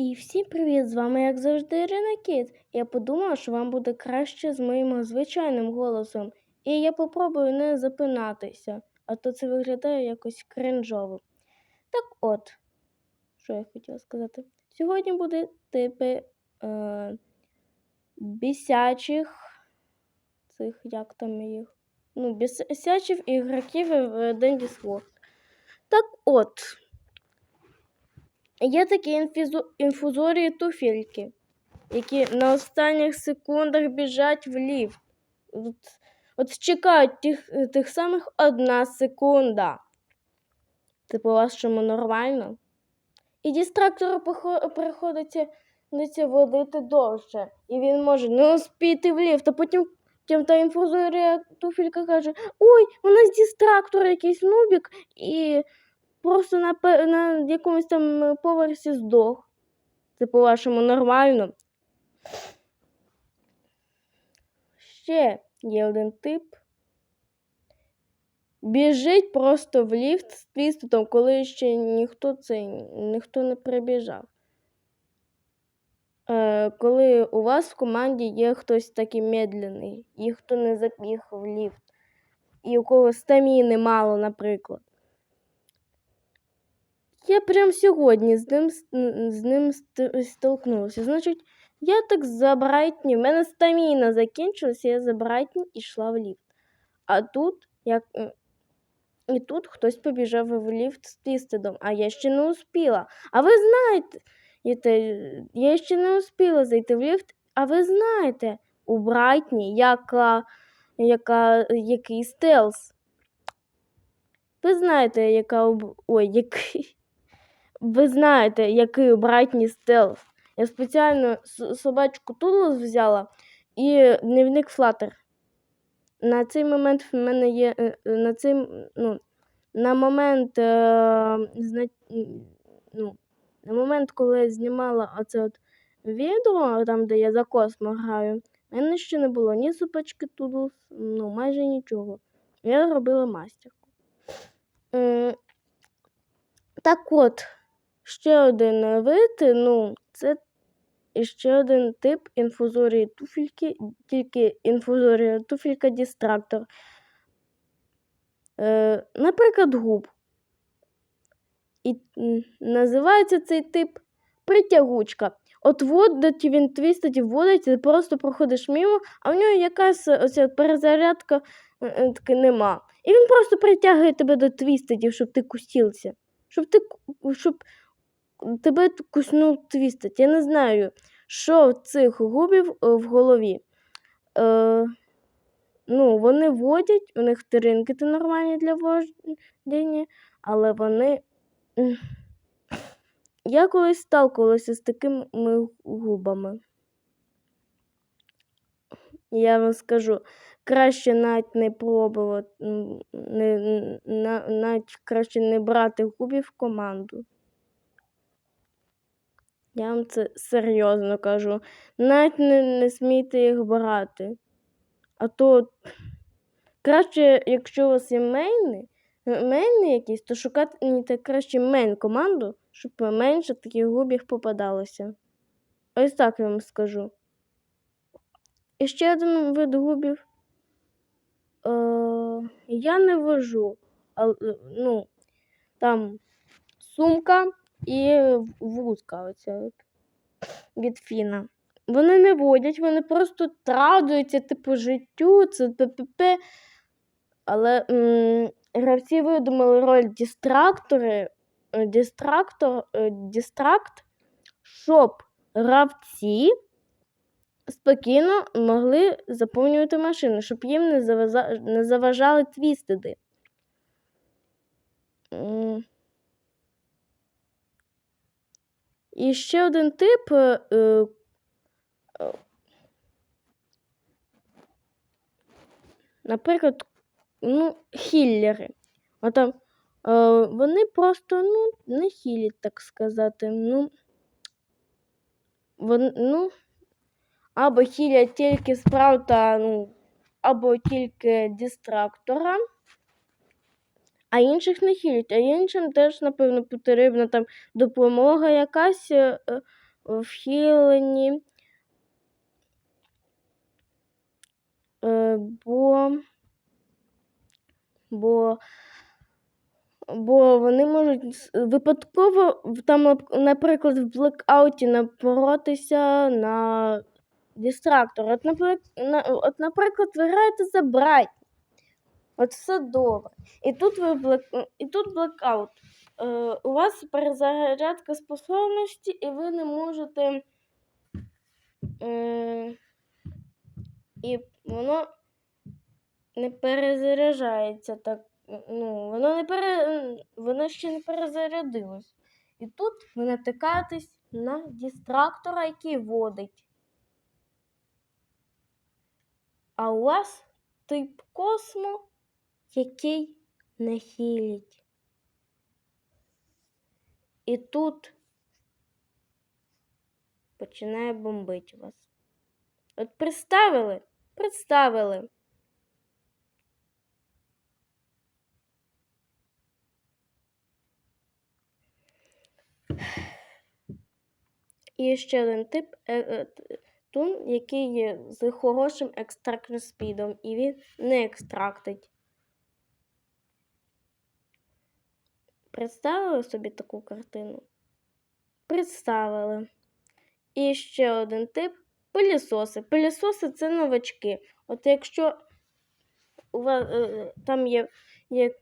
І всім привіт! З вами, як завжди, Ірина Кіт. Я подумала, що вам буде краще з моїм звичайним голосом. І я попробую не запинатися, а то це виглядає якось кринжово. Так от, що я хотіла сказати. Сьогодні буде типи е, бісячих цих, як там їх? Ну, бісячих ігроків в Денді World. Так от. Є такі інфузорії туфельки, які на останніх секундах біжать в ліфт. От, от чекають тих, тих самих одна секунда. Це по-вашому нормально? І дистрактору похо- приходиться водити довше. І він може не успіти в ліфт, а потім потім та інфузорія туфелька каже: Ой, у нас дистрактор якийсь нубік, і просто на, на якомусь там е, поверсі здох. Це по-вашому нормально. Ще є один тип. Біжить просто в ліфт з твістом, коли ще ніхто цей, ніхто не прибіжав. Е, коли у вас в команді є хтось такий медленний, і хто не забіг в ліфт, і у кого стаміни мало, наприклад. Я прям сьогодні з ним, з ним столкнулася. Значить, я так за Брайтні, в мене стаміна закінчилася, я за Брайтні і йшла в ліфт. А тут, як, і тут хтось побіжав в ліфт з твістедом, а я ще не успіла. А ви знаєте, я ще не успіла зайти в ліфт, а ви знаєте, у Брайтні яка, яка, який стелс. Ви знаєте, яка ой, який. Ви знаєте, який у Брайтні стелс. Я спеціально собачку Тулус взяла і дневник Флаттер. На цей момент в мене є. е, е, На цей, ну, на момент, е, зна- ну, на момент, коли я знімала оце от відео, там, де я за космо граю, в мене ще не було ні собачки Тулус, ну, майже нічого. Я робила мастерку. Так от, ще один вид, ну, це ще один тип інфузорії туфельки, тільки інфузорія туфелька дистрактор. Е, наприклад, губ. І називається цей тип притягучка. От водить він твістить і вводить, ти просто проходиш мимо, а в нього якась оця перезарядка е, е, таки нема. І він просто притягує тебе до твістедів, щоб ти кусівся. Щоб ти щоб тебе куснув твістед. Я не знаю, що в цих губів е, в голові. Е, ну, вони водять, у них тринкети нормальні для вождення, але вони. Я колись сталкувалася з такими губами. Я вам скажу, краще навіть не пробувати, не, на, навіть краще не брати губів в команду. Я вам це серйозно кажу. Навіть не, не смійте їх брати. А то краще, якщо у вас є мейни, е, мейни якісь, то шукати краще мейн команду, щоб менше таких губів попадалося. Ось так я вам скажу. І ще один вид губів. Е, я не вожу. Але, ну, там сумка і вузка оця от від Фіна. Вони не водять, вони просто традуються, типу, життю, це ППП. Але м, гравці видумали роль дистрактори, е, дистрактор, е, дистракт, щоб гравці спокійно могли заповнювати машину, щоб їм не, заваза... не заважали твістеди. М. І ще один тип. е, е, Наприклад, ну, хіллери. А е, вони просто ну, не хілять, так сказати. Ну, вон, ну, або хілять тільки спраута, ну, або тільки дистрактора, а інших не хілять. А іншим теж, напевно, потрібна там допомога якась. е, е, вхилені, е, бо, бо, бо вони можуть випадково в- там, нап- наприклад, в блекауті напоротися на дистрактор. От, наприклад, на, от, наприклад, ви граєте за Брайт. От все добре. І тут ви блек... і тут блекаут. Е, у вас перезарядка способності, і ви не можете. Е, і воно не перезаряджається так. Ну, воно не пере... воно ще не перезарядилось. І тут ви натикаєтесь на дистрактора, який водить. А у вас тип космо, який не хілить. І тут починає бомбити вас. От представили? Представили. І ще один тип е, е, тун, який є з хорошим екстрактним спідом, і він не екстрактить. Представили собі таку картину? Представили. І ще один тип пилісоси. Пилісоси це новачки. От якщо у вас е, там є, є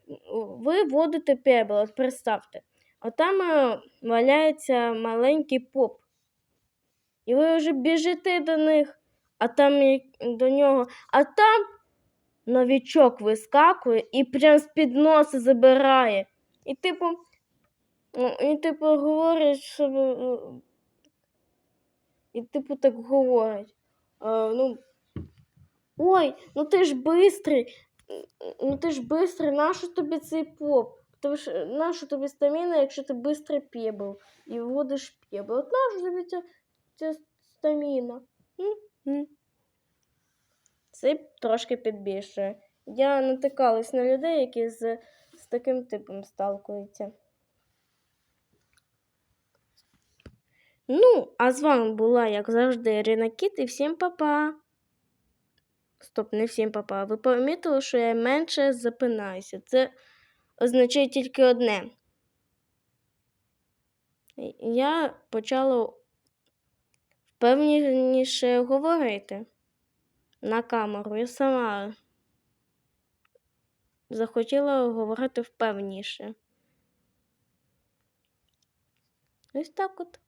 ви водите пебл, от представте, от там е, валяється маленький поп. І ви вже біжите до них, а там до нього, а там новічок вискакує і прям з-під носа забирає. І типу, ну, і типу говорять, що ви, е, і типу так говорять. Е, ну, Ой, ну ти ж бистрий. Ну ти ж бистрий, нащо тобі цей поп? Тому що нащо тобі стаміна, якщо ти бистрий пєбл і вводиш пєбл? От нащо тобі ця, ця стаміна? М-м. Це трошки підбільшує. Я натикалась на людей, які з таким типом сталкуються. Ну, а з вами була, як завжди, Ірина Кіт, і всім па-па! Стоп, не всім папа. Ви помітили, що я менше запинаюся. Це означає тільки одне. Я почала впевненіше говорити на камеру. Я сама захотіла говорити впевніше. Ось так от.